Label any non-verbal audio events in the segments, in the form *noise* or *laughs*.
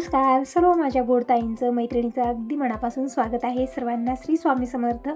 नमस्कार. सर्व माझ्या गोडताईंचं मैत्रिणीचं अगदी मनापासून स्वागत आहे. सर्वांना श्री स्वामी समर्थ.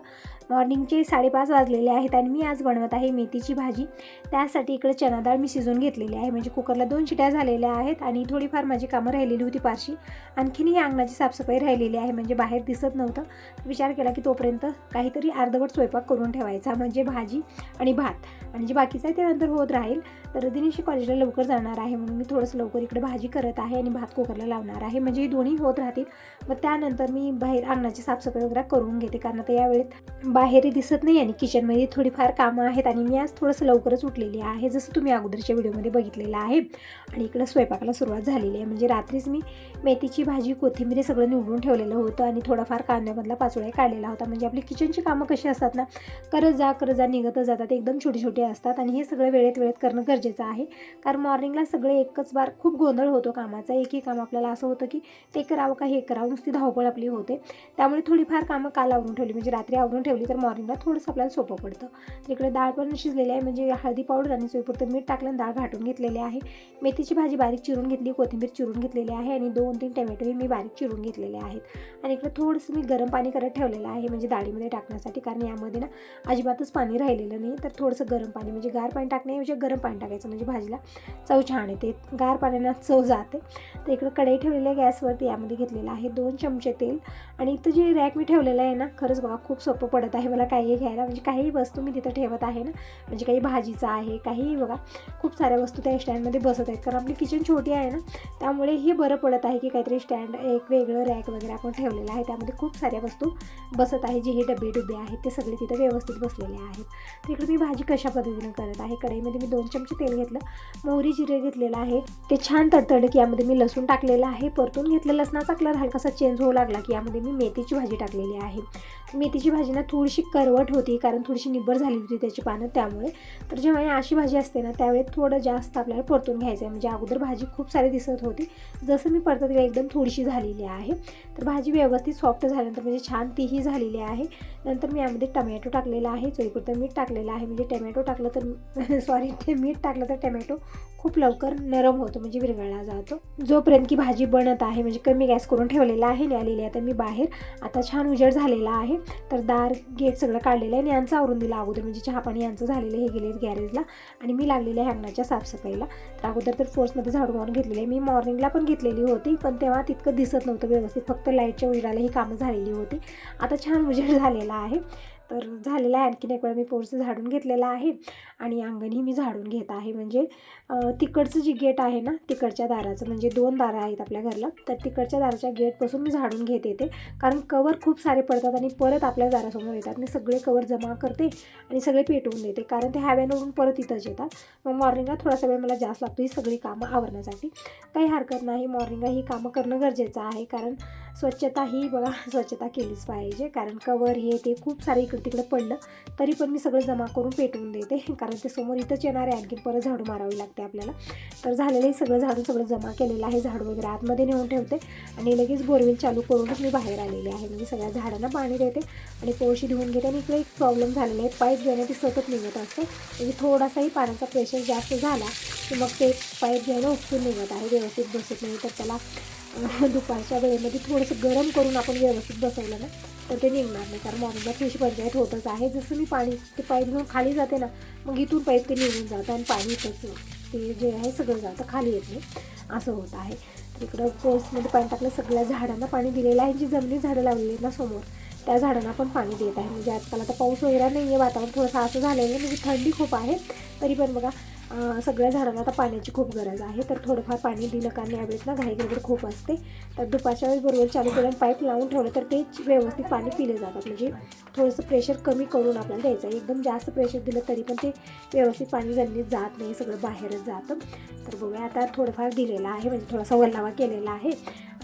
मॉर्निंगचे साडेपाच वाजलेले आहेत आणि मी आज बनवत आहे मेथीची भाजी. त्यासाठी इकडे चना डाळ मी शिजवून घेतलेली आहे. म्हणजे कुकरला दोन शिट्या झालेल्या आहेत आणि थोडीफार माझी कामं राहिलेली होती पारशी. आणखीनही अंगणाची साफसफाई राहिलेली आहे म्हणजे बाहेर दिसत नव्हतं. विचार केला की तोपर्यंत काहीतरी अर्धवट स्वयंपाक करून ठेवायचा म्हणजे भाजी आणि भात. आणि जे बाकीचं आहे ते नंतर होत राहील. तर दिनेशी कॉलेजला लवकर जाणार आहे म्हणून मी थोडंसं लवकर इकडे भाजी करत आहे आणि भात कुकरला लावणार आहे. म्हणजे ही दोन्ही होत राहतील. मग त्यानंतर मी बाहेर अंगणाची साफसफाई वगैरे करून घेते. कारण आता यावेळेत बाहेरही दिसत नाही आणि किचनमध्ये थोडीफार कामं आहेत. आणि मी आज थोडंसं लवकरच उठलेली आहे. जसं तुम्ही अगोदरच्या व्हिडिओमध्ये बघितलेलं आहे. आणि इकडं स्वयंपाकाला सुरुवात झालेली आहे. म्हणजे रात्रीच मी मेथीची भाजी कोथिंबीर सगळं निवडून ठेवलेलं होतं. आणि थोडाफार कांद्यामधला पाचोळ्या काढलेला होता. म्हणजे आपली किचनची कामं कशी असतात ना करत जा करत जा निघतच जातात. एकदम छोटी छोटी असतात. आणि हे सगळं वेळेत वेळेत करणं गरजेचं आहे. कारण मॉर्निंगला सगळे एकच बार खूप गोंधळ होतो कामाचा. एकही काम आपल्याला असं असं होतं की ते करावं का हे करावं नुसती धावपळ आपली होते. त्यामुळे थोडीफार कामं काल आवरून ठेवली. म्हणजे रात्री आवरून ठेवली तर मॉर्निंगला थोडंसं आपल्याला सोपं पडतं. तर इकडे डाळ पण शिजलेली आहे. म्हणजे हळदी पावडर आणि सोयपुरतं मीठ टाकलं डाळ घाटून घेतलेली आहे. मेथीची भाजी बारीक चिरून घेतली कोथिंबीर चिरून घेतलेली आहे आणि दोन तीन टमॅटोही मी बारीक चिरून घेतलेले आहेत. आणि इकडे थोडंसं मी गरम पाणी करत ठेवलेलं आहे. म्हणजे डाळीमध्ये टाकण्यासाठी कारण यामध्ये ना अजिबातच पाणी राहिलेलं नाही. तर थोडंसं गरम पाणी म्हणजे गार पाणी टाकण्याऐवजी गरम पाणी टाकायचं. म्हणजे भाजीला चव छान येते. गार पाण्यानं चव जाते. तर इकडं कढई ठेवलेली आहे गॅसवरती यामध्ये घेतलेलं आहे दोन चमचे तेल आणि इथं जे रॅक मी ठेवलेलं आहे ना खरंच बघा खूप सोपं पडत आहे मला काही घ्यायला. म्हणजे काही वस्तू मी तिथं ठेवत आहे ना म्हणजे काही भाजीचं आहे काहीही बघा खूप साऱ्या वस्तू त्या स्टँडमध्ये बसत आहेत. कारण आपली किचन छोटी आहे ना त्यामुळे हे बरं पडत आहे की काहीतरी स्टँड एक वेगळं रॅक वगैरे आपण ठेवलेलं आहे. त्यामध्ये खूप साऱ्या वस्तू बसत आहे जे हे डबे डुबे आहेत ते सगळे तिथं व्यवस्थित बसलेले आहेत. तिकडे मी भाजी कशा पद्धतीनं करत आहे कढईमध्ये मी दोन चमचे तेल घेतलं मोहरी जिरे घेतलेलं आहे ते छान तडतडलं की यामध्ये मी लसूण टाकलेलं आहे परतून घेतलं लसणाचा कलर हलकासा चेंज होऊ लागला की यामध्ये मी मेथीची भाजी टाकलेली आहे. मेथीची भाजी ना थोडीशी करवट होती कारण थोडीशी निब्बर झाली होती त्याची पानं त्यामुळे. तर जेव्हा ही अशी भाजी असते ना त्यावेळी थोडं जास्त आपल्याला परतून घ्यायचं आहे म्हणजे अगोदर भाजी खूप सारी दिसत होती जसं मी परतत गेलं एकदम थोडीशी झालेली आहे. तर भाजी व्यवस्थित सॉफ्ट झाल्यानंतर म्हणजे छान तीही झालेली आहे. नंतर मी यामध्ये टमॅटो टाकलेला आहे चोईपुरतं मीठ टाकलेलं आहे. म्हणजे टमॅटो टाकलं तर *laughs* सॉरी ते मीठ टाकलं तर टमॅटो खूप लवकर नरम होतो म्हणजे विरघळला जातो. जोपर्यंत की भाजी बनत आहे म्हणजे कमी गॅस करून ठेवलेला आहे आणि आलेली आहे तर मी बाहेर आता छान उजेड झालेला आहे. तर दार गेट सगळं काढलेलं आहे आणि यांचं आवरून दिलं अगोदर. म्हणजे चहा पाणी यांचं झालेलं हे गेले गॅरेजला. आणि मी लागलेले आहे अंगणाच्या साफसफाईला. तर अगोदर तर फोर्समध्ये झाडू मारून घेतलेले आहे. मी मॉर्निंगला पण घेतलेली होती पण तेव्हा तितकं दिसत नव्हतं व्यवस्थित. फक्त लाईटच्या उजेडाला ही कामं झालेली होती. आता छान उजेड झालेला आहे. तर झालेला आहे. आणखीन एक वेळा मी पोरचं झाडून घेतलेलं आहे. आणि अंगणही मी झाडून घेत आहे. म्हणजे तिकडचं जी गेट आहे ना तिकडच्या दाराचं म्हणजे दोन दारं आहेत आपल्या घरला तर तिकडच्या दाराच्या गेटपासून मी झाडून घेत येते. कारण कवर खूप सारे पडतात आणि परत आपल्या दारासमोर येतात. मी सगळे कवर जमा करते आणि सगळे पेटवून देते. कारण ते हॅव्यानवरून परत इथंच येतात. मग मॉर्निंगला थोडासा वेळ मला जास्त लागतो ही सगळी कामं आवरण्यासाठी. काही हरकत नाही. मॉर्निंगला ही कामं करणं गरजेचं आहे. कारण स्वच्छता ही बघा स्वच्छता केलीच पाहिजे. कारण कवर हे ते खूप सारे इकडे तिकडे पडलं तरी पण मी सगळं जमा करून पेटवून देते. कारण ते समोर इथंच येणार आहे आणखी परत झाडू मारावी लागते आपल्याला. तर झालेलं हे सगळं झाडू सगळं जमा केलेलं आहे झाडू वगैरे आतमध्ये नेऊन ठेवते. आणि लगेच बोरवेल चालू करूनच मी बाहेर आलेले आहे. म्हणजे सगळ्या झाडांना पाणी देते आणि पोळशी धुवून घेते. आणि इकडे एक प्रॉब्लेम झालेला आहे. पाईप घेणं ते सतत निघत असते म्हणजे थोडासाही पाण्याचा प्रेशर जास्त झाला की मग ते पाईप घेणं उपसून निघत आहे व्यवस्थित बसत नाही. तर त्याला दुपारच्या वेळेमध्ये थोडंसं गरम करून आपण व्यवस्थित बसवलं ना तर ते निघणार नाही. कारण मॉर्निंगला थोडीशी पंचायत होतच आहे. जसं मी पाणी ते पाईप घेऊन खाली जाते ना मग इथून पाईप ते निघून जातं आणि पाणी इथंच ते जे आहे सगळं जातं खाली येत नाही. असं होत आहे. तर इकडं पोल्समध्ये पाणी टाकलं सगळ्या झाडांना पाणी दिलेलं आहे. जी जमिनी झाडं लावलेली आहेत ना समोर त्या झाडांना पण पाणी देत आहे. म्हणजे आजकाल आता पाऊस वगैरे नाही आहे वातावरण थोडंसं असं झालेलं आहे म्हणजे थंडी खूप आहे. तरी पण बघा सगळ्या झाडांना आता पाण्याची खूप गरज आहे. तर थोडंफार पाणी दिलं कारण यावेळेस ना घाई गडबड खूप असते. तर दुपारच्या वेळेस बरोबर चालू करून पाईप लावून ठेवलं तर ते व्यवस्थित पाणी पिले जातात. म्हणजे थोडंसं प्रेशर कमी करून आपल्याला द्यायचं आहे. एकदम जास्त प्रेशर दिलं तरी पण ते व्यवस्थित पाणी जमिनीत जात नाही सगळं बाहेरच जातं. तर बघूया आता थोडंफार दिलेलं आहे म्हणजे थोडासा वल्लावा केलेला आहे.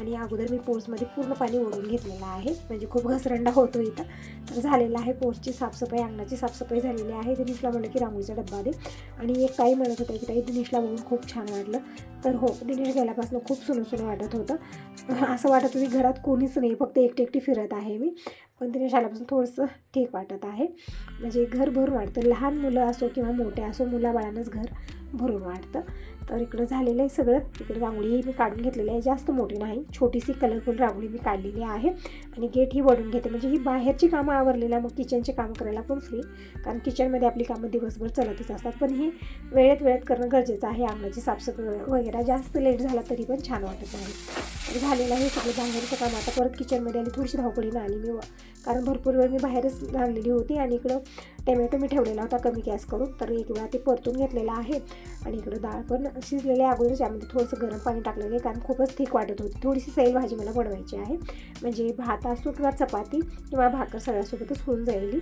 आणि अगोदर मी पोर्समध्ये पूर्ण पाणी ओढून घेतलेलं आहे. म्हणजे खूप घसरंडा होतो इथं. तर झालेला आहे पोर्सची साफसफाई अंगणाची साफसफाई झालेली आहे. दिनेशला म्हणलं की रांगोळीचा डब्बा दे. आणि एक ताई म्हणत होतं की ताई दिनेशला बघून खूप छान वाटलं. तर हो दिनेश गेल्यापासून खूप सुनं सुनं वाटत होतं. असं वाटत होती घरात कोणीच नाही फक्त एकटी एकटी फिरत आहे मी. पण ते शाळेपासून थोडंसं ठीक वाटत आहे. म्हणजे घर भरून वाटतं लहान मुलं असो किंवा मोठे असो मुलाबाळांनाच घर भरून वाटतं तर इकडं झालेलं आहे सगळं. इकडे रांगोळी मी काढून घेतलेली आहे. जास्त मोठी नाही. छोटीशी कलरफुल रांगोळी मी काढलेली आहे. आणि गेट ही वडून घेते. म्हणजे ही बाहेरची कामं आवरलेली मग किचनचे काम करायला पण फ्री कारण किचनमध्ये आपली कामं दिवसभर चालतच असतात. पण ही वेळेत वेळेत करणं गरजेचं आहे. अंगणाची साफसफाई वगैरे जास्त लेट झाला तरी पण छान वाटत नाही तर झालेलं आहे सगळं. बाहेरचं काम आता परत किचनमध्ये आली. थोडीशी धावपळीनं आली मी. कारण भरपूर वेळ मी बाहेरच राहिलेली होती आणि इकडं टोमॅटो मी ठेवलेला होता कमी गॅस करून. तर एक वेळा ते परतून घेतलेलं आहे आणि इकडं डाळ पण शिजलेली आहे अगोदर त्यामध्ये थोडंसं गरम पाणी टाकलेलं आहे कारण खूपच थिक वाटत होती. थोडीशी सैल भाजी मला बनवायची आहे. म्हणजे भात असो किंवा चपाती किंवा भाकर सगळ्यासोबतच होऊन जाईल.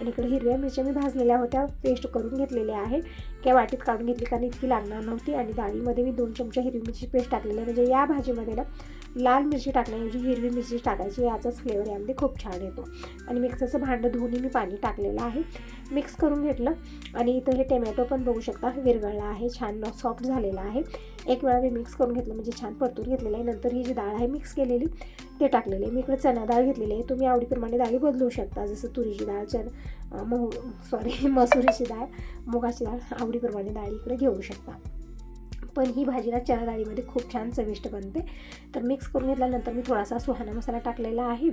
आणि इकडे हिरव्या मिरच्या मी भाजलेल्या होत्या. पेस्ट करून घेतलेल्या आहे. किंवा वाटीत काढून घेतली कारण इतकी लागणार नव्हती. आणि डाळीमध्ये मी दोन चमचा हिरवी मिरची पेस्ट टाकलेली आहे. म्हणजे या भाजीमध्ये ना लाल मिरची टाकण्याऐवजी हिरवी मिरची टाकायची. याचाच फ्लेवर यामध्ये खूप छान येतो. आणि मिक्सरचं भांडं धुवून मी पाणी टाकलेलं आहे. मिक्स करून घेतलं. आणि इथं हे टोमॅटो पण बघू शकता विरघळला आहे छान सॉफ्ट झालेला आहे. एक वेळा मी मिक्स करून घेतलं म्हणजे छान परतून घेतलेलं आहे. नंतर ही जी डाळ आहे मिक्स केलेली ते टाकलेले आहे. मी इकडे चणा डाळ घेतलेली आहे. तुम्ही आवडीप्रमाणे डाळी बदलू शकता. जसं तुरीची डाळ चण महू सॉरी *laughs* मसुरीची डाळ मुगाची डाळ आवडीप्रमाणे डाळी इकडे घेऊ शकता. पण ही भाजीला चणा डाळीमध्ये खूप छान चविष्ट बनते. तर मिक्स करून घेतल्यानंतर मी थोडासा सुहाना मसाला टाकलेला आहे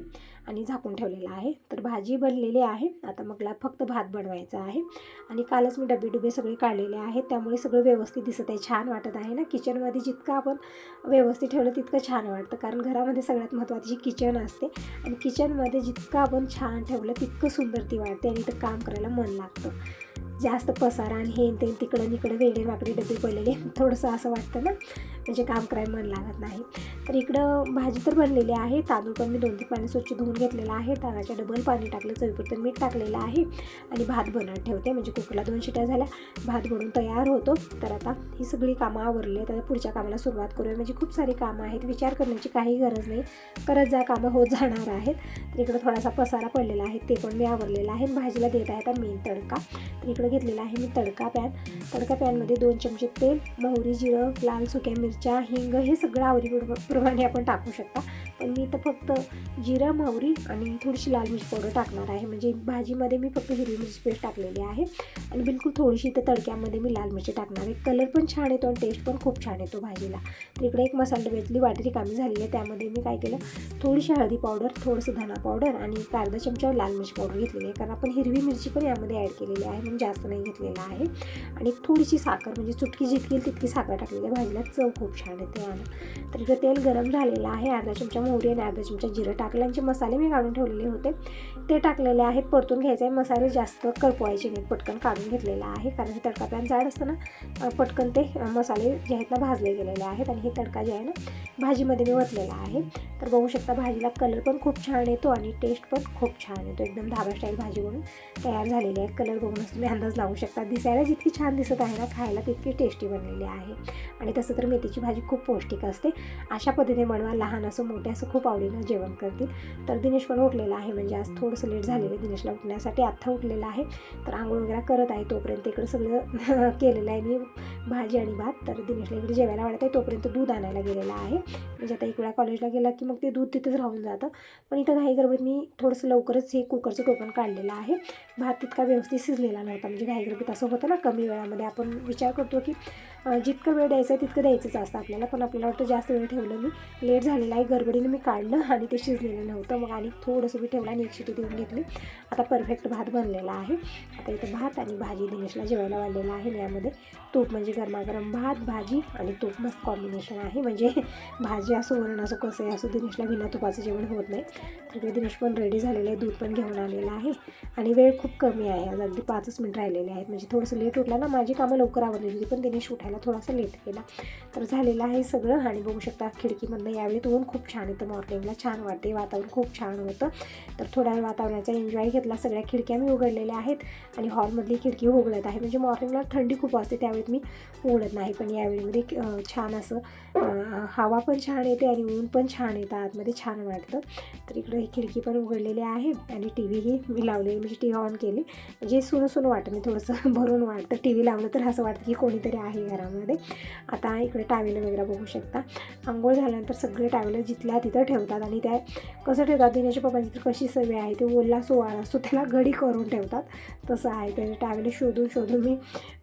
आणि झाकून ठेवलेला आहे. तर भाजी बनलेली आहे. आता मगला फक्त भात बनवायचा आहे. आणि कालच मी डबे डुबे सगळे काढलेले आहेत. त्यामुळे सगळं व्यवस्थित दिसत आहे. छान वाटत आहे ना? किचनमध्ये जितकं आपण व्यवस्थित ठेवलं तितकं छान वाटतं. कारण घरामध्ये सगळ्यात महत्त्वाची किचन असते आणि किचनमध्ये जितकं आपण छान ठेवलं तितकं सुंदर ती वाटते आणि इथं काम करायला मन लागतं. जास्त पसारा आणि हे ते तिकडं इकडं वेगळे वाकडे डबे पडलेले. थोडंसं असं वाटतं ना. म्हणजे काम करायला मन लागत नाही. तर इकडं भाजी तर बनलेली आहे. तांदूळ पण मी दोन तीन पाणी स्वच्छ धुवून घेतलेलं आहे. तांदळाच्या डबल पाणी टाकलं. चवीपुरतं मीठ टाकलेलं आहे. आणि भात बनवत ठेवते. म्हणजे कुकरला दोन शिट्या झाल्या. भात बनवून तयार होतो. तर आता ही सगळी कामं आवरली आहेत. आता पुढच्या कामाला सुरुवात करूया. म्हणजे खूप सारी कामं आहेत. विचार करण्याची काही गरज नाही. करत जा कामं होत जाणार आहेत. तर इकडं थोडासा पसारा पडलेला आहे. ते पण मी आवरलेलं आहे. भाजीला देत आहे आता मेन तडका. तर इकडं घेतलेला आहे मी तडका पॅन. तडका पॅनमध्ये दोन चमचे तेल मोहरी जिरं लाल सुक्या मिरची मिरच्या हिंग हे सगळं आवडी प्रमाणे आपण टाकू शकता. पण मी तर फक्त जिरा मोहरी आणि थोडीशी लाल मिरची पावडर टाकणार आहे. म्हणजे भाजीमध्ये मी फक्त हिरवी मिरची पेस्ट टाकलेली आहे. आणि बिलकुल थोडीशी तर तडक्यामध्ये मी लाल मिरची टाकणार आहे. कलर पण छान येतो आणि टेस्ट पण खूप छान येतो भाजीला. तर इकडे एक मसाला डब्यातली वाटी रिकामी झालेली आहे. त्यामध्ये मी काय केलं थोडीशी हळदी पावडर थोडंसं धना पावडर आणि एक अर्धा चमचा लाल मिरची पावडर घेतलेली आहे. कारण आपण हिरवी मिरची पण यामध्ये ॲड केलेली आहे म्हणून जास्त नाही घेतलेला आहे. आणि थोडीशी साखर म्हणजे चुटकी जितकी तितकी साखर टाकलेली आहे. भाजीला चव खूप छान येते आणि तर इकडे तेल गरम झालेलं आहे. अर्धा चमचा मोहरी आणि अर्धा चमचा जिरं टाकल्यांचे मसाले मी काढून ठेवलेले होते. ते टाकलेले आहेत. परतून घ्यायचे आहे मसाले जास्त करपवायचे नाहीत. पटकन काढून घेतलेला आहे. कारण हे तडका प्लॅन जाड असताना पटकन ते मसाले जे आहेत ना भाजले गेलेले आहेत. आणि हे तडका जे आहे ना भाजीमध्ये मी वतलेला आहे. तर बघू शकता भाजीला कलर पण खूप छान येतो आणि टेस्ट पण खूप छान येतो. एकदम धाबा स्टाईल भाजी म्हणून तयार झालेली आहे. कलर बघूनच तुम्ही अंदाज लावू शकता. दिसायला जितकी छान दिसत आहे ना खायला तितकी टेस्टी बनलेली आहे. आणि तसं तर मेथीची भाजी खूप पौष्टिक असते. अशा पद्धतीने बनवा. लहान असो मोठ्या असं खूप आवडीनं जेवण करतील. तर दिनेश पण उठलेला आहे म्हणजे आज थोडंसं लेट झालेलं आहे दिनेशला उठण्यासाठी. आत्ता उठलेला आहे. तर आंघोळ वगैरे करत आहे तोपर्यंत. इकडं सगळं *laughs* केलेलं आहे मी भाजी आणि भात. तर दिनेशला इकडे जेवायला वाढत आहे. तोपर्यंत दूध आणायला गेलेला आहे. म्हणजे आता इकडे कॉलेजला गेला की मग ते दूध तिथंच राहून जातं. पण इथं घाई गडबडीत मी थोडंसं लवकरच हे कुकरचं टोपण काढलेलं आहे. भात तितका व्यवस्थित शिजलेला नव्हता. म्हणजे घाई गडबडीत असं होतं ना कमी वेळामध्ये आपण विचार करतो की जितकं वेळ द्यायचं आहे तितकं द्यायचंच असतं आपल्याला. पण आपल्याला वाटतं जास्त वेळ ठेवलं मी लेट झालेलं आहे गडबडीने मी काढलं आणि ते शिजलेलं नव्हतं. मग आणि थोडंसं मी ठेवलं आणि एक शिटी देऊन घेतली. आता परफेक्ट भात बनलेला आहे. आता इथं भात आणि भाजी दिनेशला जेवायला वाढलेला आहे. यामध्ये तूप म्हणजे गरमागरम भात भाजी आणि तूप. मस्त कॉम्बिनेशन आहे. म्हणजे भाजी असो वरण असो कसं आहे असो दिनेशला बिना तुपाचं जेवण होत नाही. तिकडे दिनेश पण रेडी झालेलं आहे दूध पण घेऊन आलेलं आहे. आणि वेळ खूप कमी आहे. आज अगदी पाचच मिनिट राहिलेले आहेत. म्हणजे थोडंसं लेट उठला ना माझी कामं लवकर आवडलेली होती पण दिनेश उठायला थोडासा लेट केला. तर झालेलं आहे सगळं. आणि बघू शकता खिडकीमधनं यावेळी ऊन खूप छान येतं. मॉर्निंगला छान वाटते वातावरण खूप छान होतं. तर थोड्या वेळ वातावरणाचा एन्जॉय घेतला. सगळ्या खिडक्या मी उघडलेल्या आहेत. आणि हॉलमधली खिडकी उघडत आहे. म्हणजे मॉर्निंगला थंडी खूप असते त्यावेळी मी उघडत नाही. पण यावेळीमध्ये म्हणजे, छान असं हवा पण छान येते आणि ऊन पण छान येतं आतमध्ये छान वाटतं. तर इकडं ही खिडकी पण उघडलेली आहे आणि टी व्हीही मी लावलेली म्हणजे टी व्ही ऑन केली. म्हणजे सुनं सुनं वाटतं मी थोडंसं *laughs* भरून वाटतं. टी व्ही लावलं तर असं वाटतं की कोणीतरी आहे घरामध्ये. आता इकडे टावेलं वगैरे बघू शकता. आंघोळ झाल्यानंतर सगळे टावेलं जिथल्या तिथं ठेवतात आणि त्या कसं ठेवतात? दिनेशच्या पप्पांची तर कशी सवय आहे ते ओला सोवाळा असतो त्याला घडी करून ठेवतात. तसं आहे त्याचे टावेले शोधून शोधून मी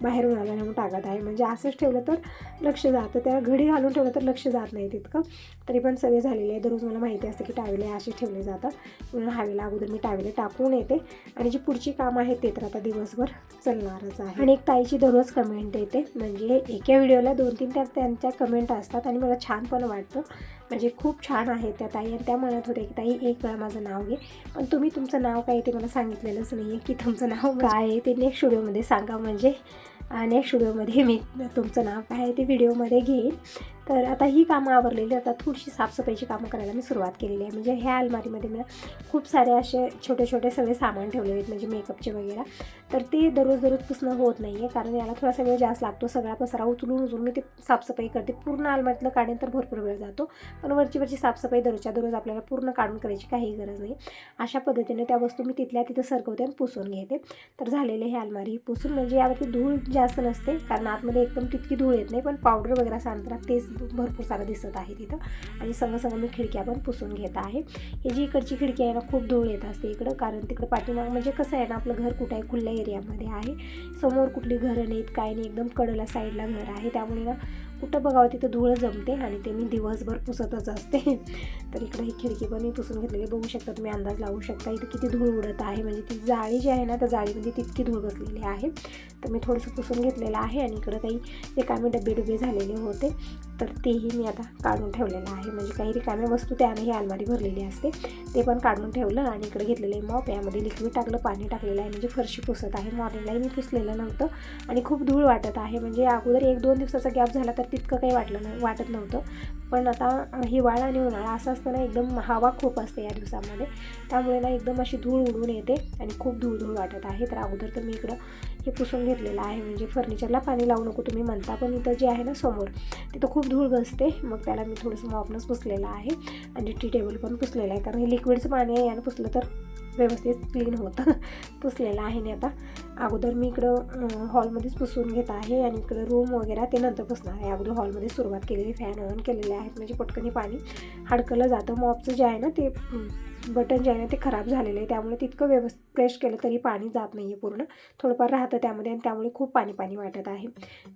बाहेरून आल्या लागत आहे. म्हणजे असंच ठेवलं तर लक्ष जातं. त्याला घडी घालून ठेवलं तर लक्ष जात नाही तितकं. तरी पण सवय झालेली आहे. दररोज मला माहिती असते की टावेले असे ठेवले जातात. म्हणून हवेला अगोदर मी टावेले टाकून येते. आणि जी पुढची कामं आहेत ते तर आता दिवसभर चालणारच आहे. आणि एक ताईची दररोज कमेंट येते. म्हणजे एका व्हिडिओला दोन तीन त्या त्यांच्या कमेंट असतात. आणि मला छान पण वाटतं. म्हणजे खूप छान आहे त्या ताई. आणि त्या म्हणत होत्या की ताई एक वेळा माझं नाव घे. पण तुम्ही तुमचं नाव काय ते मला सांगितलेलंच नाही आहे की तुमचं नाव काय आहे ते नेक्स्ट व्हिडिओमध्ये सांगा. म्हणजे नेक्स्ट व्हिडिओमध्ये मी तुमचं नाव काय आहे ते व्हिडिओमध्ये घेईन. तर आता ही कामं आवरलेली आता थोडीशी साफसफाईची कामं करायला मी सुरुवात केलेली आहे. म्हणजे ह्या अलमारीमध्ये मी खूप सारे असे छोटे छोटे सगळे सामान ठेवलेले आहेत. म्हणजे मेकअपचे वगैरे. तर ते दररोज दररोज पुसणं होत नाही आहे कारण याला थोडासा वेळ जास्त लागतो. सगळा पसरा उचलून उचलून मी ते साफसफाई करते. पूर्ण अलमारीतलं काढेन तर भरपूर वेळ जातो. पण वरची वरची साफसफाई दररोजच्या दररोज आपल्याला पूर्ण काढून करायची काही गरज नाही. अशा पद्धतीने त्या वस्तू मी तिथल्या तिथं सरकवते आणि पुसून घेते. तर झालेले हे अलमारी पुसून. म्हणजे यावरती धूळ जास्त नसते. कारण आतमध्ये एकदम तितकी धूळ येत नाही. पण पावडर वगैरे सांगतात तेच भरपूर सारं दिसत आहे तिथं. आणि संग संग मी खिडक्या पण पुसून घेत आहे. ही जी इकडची खिडकी आहे ना खूप धूळ येत असते इकडं. कारण तिकडं पाठीमाग म्हणजे कसं आहे ना आपलं घर कुठं आहे? खुल्या एरियामध्ये आहे. समोर कुठली घरं नाहीत काय नाही. एकदम कडला साईडला घर आहे. त्यामुळे ना कुठं बघावं तिथं धूळ जमते आणि ते मी दिवसभर पुसतच असते. *laughs* तर इकडे ही खिडकी पण मी पुसून घेतलेली. बघू शकता तुम्ही अंदाज लावू शकता इथं किती धूळ उडत आहे. म्हणजे ती जाळी जी आहे ना त्या जाळीमध्ये तितकी धूळ बसलेली आहे. तर मी थोडंसं पुसून घेतलेलं आहे आणि इकडं काही रिकामे डबे डुबे झालेले होते. तर तेही मी आता काढून ठेवलेलं आहे. म्हणजे काही रिकाम्या वस्तू त्याने ही अलमारी भरलेली असते. ते पण काढून ठेवलं आणि इकडे घेतलेलं आहे मॉप. यामध्ये लिक्विड टाकलं पाणी टाकलेलं आहे. म्हणजे फरशी पुसत आहे. मॉर्निंगलाही मी पुसलेलं नव्हतं. आणि खूप धूळ वाटत आहे. म्हणजे अगोदर एक दोन दिवसाचा गॅप झाला तर तितकं काही वाटलं नाही वाटत नव्हतं. पण आता हिवाळा आणि उन्हाळा असं असतं ना एकदम हवा खूप असते या दिवसामध्ये. त्यामुळे ना एकदम अशी धूळ उडून येते आणि खूप धूळ धूळ वाटत आहे. तर अगोदर तर मी इकडं हे पुसून घेतलेलं आहे म्हणजे फर्निचरला पाणी लावू नको तुम्ही म्हणता पण इथं जे आहे ना समोर तिथं खूप धूळ बसते मग त्याला मी थोडंसं मॉपनच पुसलेलं आहे आणि टी टेबल पण पुसलेलं आहे कारण हे लिक्विडचं पाणी आहे यानं पुसलं तर व्यवस्थित क्लीन होतं. *laughs* पुसलेलं आहे आणि आता. अगोदर मी इकडं हॉलमध्येच पुसून घेत आहे आणि इकडं रूम वगैरे ते नंतर पुसणार आहे. अगोदर हॉलमध्ये सुरुवात केलेली फॅन ऑन केलेले आहेत म्हणजे पटकनी पाणी हडकलं जातं. मॉपचं जे आहे ना ते बटन जे आहे ना ते खराब झालेलं आहे. त्यामुळे तितकं व्यवस्थित प्रेश केलं तरी पाणी जात नाही आहे पूर्ण. थोडंफार राहतं त्यामध्ये आणि त्यामुळे खूप पाणी पाणी वाटत आहे.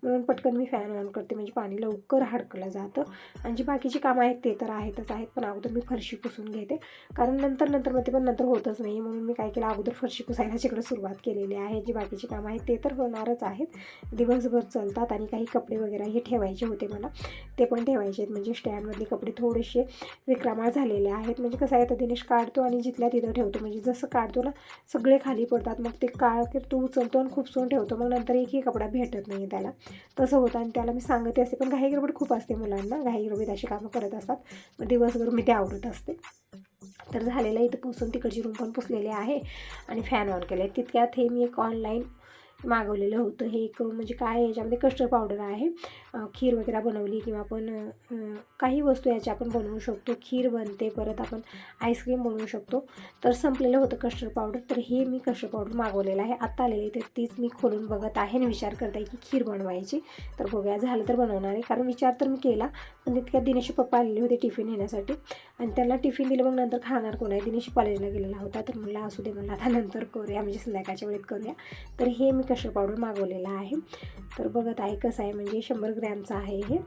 म्हणून पटकन मी फॅन ऑन करते. म्हणजे पाणी लवकर हडकलं जातं. आणि जी बाकीची कामं आहेत ते तर आहेतच आहेत. पण अगोदर मी फरशी पुसून घेते. कारण नंतर नंतर मग ते पण नंतर होतच नाही. म्हणून मी काय केलं? अगोदर फरशी पुसायला तिकडं सुरुवात केलेली आहे. जी बाकीची कामं आहेत ते तर होणारच आहेत. दिवसभर चालतात आणि काही कपडे वगैरे हे ठेवायचे होते मला. ते पण ठेवायचे आहेत. म्हणजे स्टँडमधले कपडे थोडेसे विक्रमाळ झालेले आहेत. म्हणजे कसं आहे तर दिनेश काढतो आणि जिथल्या तिथं ठेवतो. म्हणजे जसं काढतो ना सगळे खाली पडतात. मग ते काळ तो उचलतो आणि खूप सोन ठेवतो. मग नंतर एकही कपडा भेटत नाही त्याला. तसं होतं आणि त्याला मी सांगते असते. पण घाई गडबड खूप असते मुलांना. घाई गडबड अशी कामं करत असतात. मग दिवसभर मी ते आवडत असते. तर झालेलं इथं पुसून तिकडची रूम पण पुसलेली आहे आणि फॅन ऑन केले तितक्यात हे मी एक ऑनलाईन मागवलेलं होतं. हे एक म्हणजे काय याच्यामध्ये कस्टर्ड पावडर आहे. खीर वगैरे बनवली किंवा आपण काही वस्तू याच्या आपण बनवू शकतो. खीर बनते परत आपण आईस्क्रीम बनवू शकतो. तर संपलेलं होतं कस्टर्ड पावडर तर हे मी कस्टर्ड पावडर मागवलेलं आहे. आत्ता आलेली तर तीच मी खोलून बघत आहे आणि विचार करत आहे की खीर बनवायची. तर बघूया झालं तर बनवणार आहे. कारण विचार तर मी केला पण तितक्यात दिनेशी पप्पा आलेले होते टिफिन येण्यासाठी. आणि त्यांना टिफिन दिलं मग नंतर खाणार कोण आहे? दिनेशी कॉलेजला गेलेला होता. तर मला असू दे म्हणलं आता नंतर करूया. म्हणजे संध्याकाळच्या वेळेत करूया. तर हे मी कस्टर्ड पावडर मागवलेलं आहे. तर बघत आहे कसं आहे. म्हणजे शंभर ग्रॅम ग्रॅमचं आहे हे.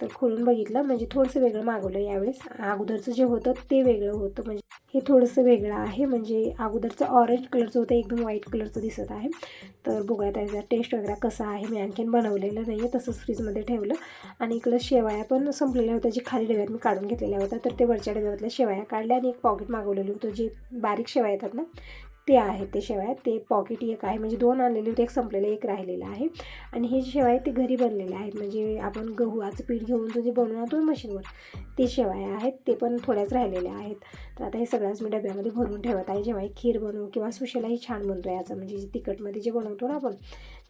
तर खोलून बघितलं. म्हणजे थोडंसं वेगळं मागवलं यावेळेस. अगोदरचं जे होतं ते वेगळं होतं. म्हणजे हे थोडंसं वेगळं आहे. म्हणजे अगोदरचं ऑरेंज कलरचं होतं. एकदम व्हाईट कलरचं दिसत आहे. तर बघूया त्याचा टेस्ट वगैरे कसा आहे. मी आणखीन बनवलेलं नाही आहे तसंच फ्रीजमध्ये ठेवलं. आणि इकडं शेवाया पण संपलेल्या होत्या. जे खाली डब्यात मी काढून घेतलेल्या होत्या. तर ते वरच्या डब्यातल्या शेवाया काढल्या आणि एक पॉकेट मागवलेलं होतं. जे बारीक शेवाळ्या येतात ना ते आहे ते शेवाय ते पॉकेट एक आहे. म्हणजे दोन आणलेले होते एक संपलेलं एक राहिलेलं आहे. आणि हे जे शेवाय ते घरी बनलेले आहेत. म्हणजे आपण गहूचं पीठ घेऊन जो जे बनवतो मशीनवर ते शेवाय आहेत ते पण थोड्याच राहिलेल्या आहेत. तर आता हे सगळ्याच मी डब्यामध्ये भरून ठेवत आहे. जेव्हा खीर बनवू किंवा सुशेलाही छान बनतो याचं. म्हणजे तिखटमध्ये जे बनवतो ना आपण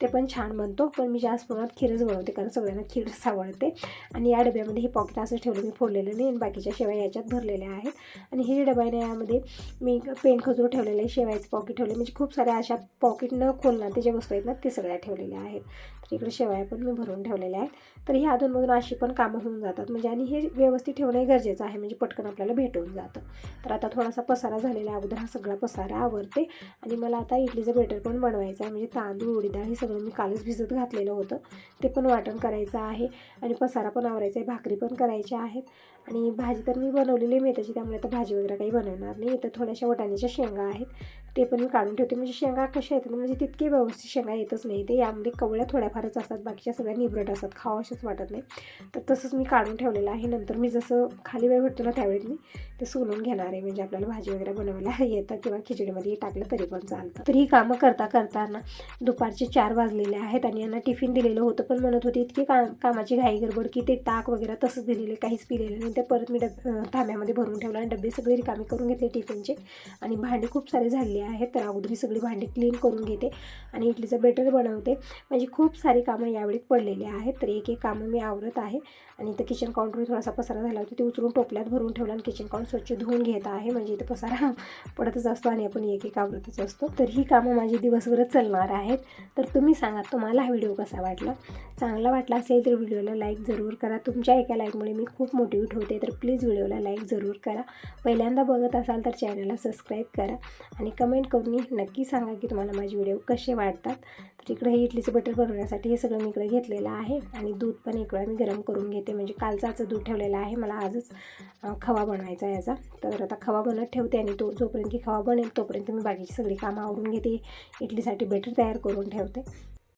ते पण छान बनतो. पण मी जास्त प्रमाणात खीरच बनवते कारण सगळ्यांना खीरच आवडते *laughs* आणि या डब्यामध्ये हे पॉकेट असं ठेवलं मी फोडलेलं नाही. आणि बाकीच्या शेवया याच्यात भरलेल्या आहेत. आणि हे जे डबा आहे ना यामध्ये मी पेन खजूर ठेवलेलं आहे. शेवायचं पॉकेट ठेवलं म्हणजे खूप साऱ्या अशा पॉकेट न खोलणार ते जे वस्तू आहेत ना ते सगळ्या ठेवलेल्या आहेत. इकडे शेवया पण मी भरून ठेवलेल्या आहेत. तर ह्या अधूनमधून अशी पण कामं होऊन जातात. म्हणजे आणि हे व्यवस्थित ठेवणं हे गरजेचं आहे. म्हणजे पटकन आपल्याला भेटून जातं. तर आता थोडासा पसारा झालेला अगोदर हा सगळा पसारा आवरते. आणि मला आता इडलीचं बेटर पण बनवायचं आहे. म्हणजे तांदूळ उडीदाळ हे सगळं मी कालच भिजत घातलेलं होतं. ते पण वाटण करायचं आहे. आणि पसारा पण आवरायचा आहे. भाकरी पण करायच्या आहेत. आणि भाजी तर मी बनवलेली मेथ्याची त्यामुळे आता भाजी वगैरे काही बनवणार नाही. तर थोड्याशा वटाण्याच्या शेंगा आहेत. ते पण मी काढून ठेवते. म्हणजे शेंगा कशा येतात म्हणजे तितके व्यवस्थित शेंगा येतच नाही. ते यामध्ये कवळ्या थोड्याफारच असतात बाकीच्या सगळ्या निबरट असतात. खावाशाच वाटत नाही. तर तसंच मी काढून ठेवलेलं आहे. नंतर मी जसं खाली वेळ भेटतो ना त्यावेळी मी ते सोलून घेणार आहे. म्हणजे आपल्याला भाजी वगैरे बनवायला *laughs* येतं किंवा खिचडीमध्ये टाकलं तरी पण चालतं. तर ही कामं करता करताना दुपारचे चार वाजलेले आहेत आणि यांना टिफिन दिलेलं होतं पण म्हणत होती इतकी का कामाची घाई गडबड की ते टाक वगैरे तसंच दिलेले काहीच पिलेलं नाही. ते परत मी डब थांब्यामध्ये भरून ठेवलं आणि डबे सगळे रिकामी करून घेतले टिफिनचे आणि भांडी खूप सारे झाले झालेली आहेत तर अगोदर ही सगळी भांडी क्लीन करून घेते आणि इडलीचं बेटर बनवते. म्हणजे खूप सारी कामं यावेळी पडलेली आहेत तर एक एक कामं मी आवरत आहे. आणि इथं किचन काउंटर थोडासा पसारा झाला होता ते उचलून टोपल्यात भरून ठेवला आणि किचन काउंटर स्वच्छ धुवून घेत आहे. म्हणजे इथं पसारा पडतच असतो आणि आपण एक एक आवरतच असतो. तर ही कामं माझी दिवसभरच चालणार आहेत. तर तुम्ही सांगा तुम्हाला हा व्हिडिओ कसा वाटला? चांगला वाटला असेल तर व्हिडिओला लाईक जरूर करा. तुमच्या एका लाईकमुळे मी खूप मोटिवेट होते तर प्लीज व्हिडिओला लाईक जरूर करा. पहिल्यांदा बघत असाल तर चॅनलला सबस्क्राईब करा. आणि कमेंट करून नक्की सांगा की तुम्हाला माझे व्हिडिओ कसे वाटतात. तर इकडे हे इडलीचं बटर बनवण्यासाठी हे सगळं मी इकडे घेतलेलं आहे. आणि दूध पण इकडं मी गरम करून घेते. म्हणजे कालचाचं दूध ठेवलेलं आहे. मला आजच खवा बनवायचा आहे याचा. तर आता खवा बनवत ठेवते आणि तो जोपर्यंत की खवा बनेल तोपर्यंत मी बाकीची सगळी कामं आवरून घेते. इडलीसाठी बेटर तयार करून ठेवते.